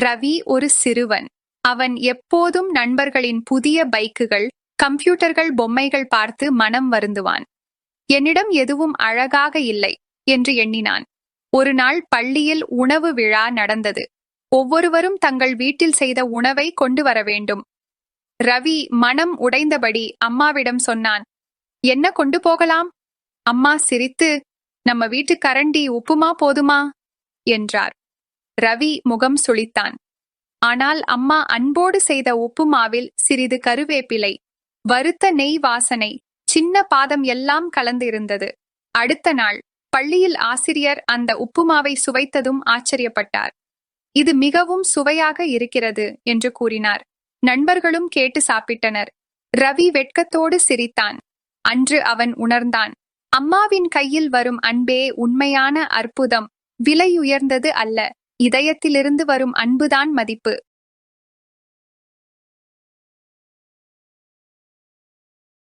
ரவி ஒரு சிறுவன். அவன் எப்போதும் நண்பர்களின் புதிய பைக்குகள் கம்ப்யூட்டர்கள் பொம்மைகள் பார்த்து மனம் வருந்துவான். என்னிடம் எதுவும் அழகாக இல்லை என்று எண்ணினான். ஒரு நாள் பள்ளியில் உணவு விழா நடந்தது. ஒவ்வொருவரும் தங்கள் வீட்டில் செய்த உணவை கொண்டு வர வேண்டும். ரவி மனம் உடைந்தபடி அம்மாவிடம் சொன்னான் என்ன கொண்டு போகலாம்? அம்மா சிரித்து நம்ம வீட்டு கரண்டி உப்புமா போதுமா? என்றார். ரவி முகம் சுளித்தான். ஆனால் அம்மா அன்போடு செய்த உப்புமாவில் சிறிது கருவேப்பிலை வறுத்த நெய் வாசனை சின்ன பாதம் எல்லாம் கலந்திருந்தது. அடுத்த நாள் பள்ளியில் ஆசிரியர் அந்த உப்புமாவை சுவைத்ததும் ஆச்சரியப்பட்டார். இது மிகவும் சுவையாக இருக்கிறது என்று கூறினார். நண்பர்களும் கேட்டு சாப்பிட்டனர். ரவி வெட்கத்தோடு சிரித்தான். அன்று அவன் உணர்ந்தான். அம்மாவின் கையில் வரும் அன்பே உண்மையான அற்புதம் விலையுயர்ந்தது அல்ல. இதயத்திலிருந்து வரும் அன்புதான் மதிப்பு.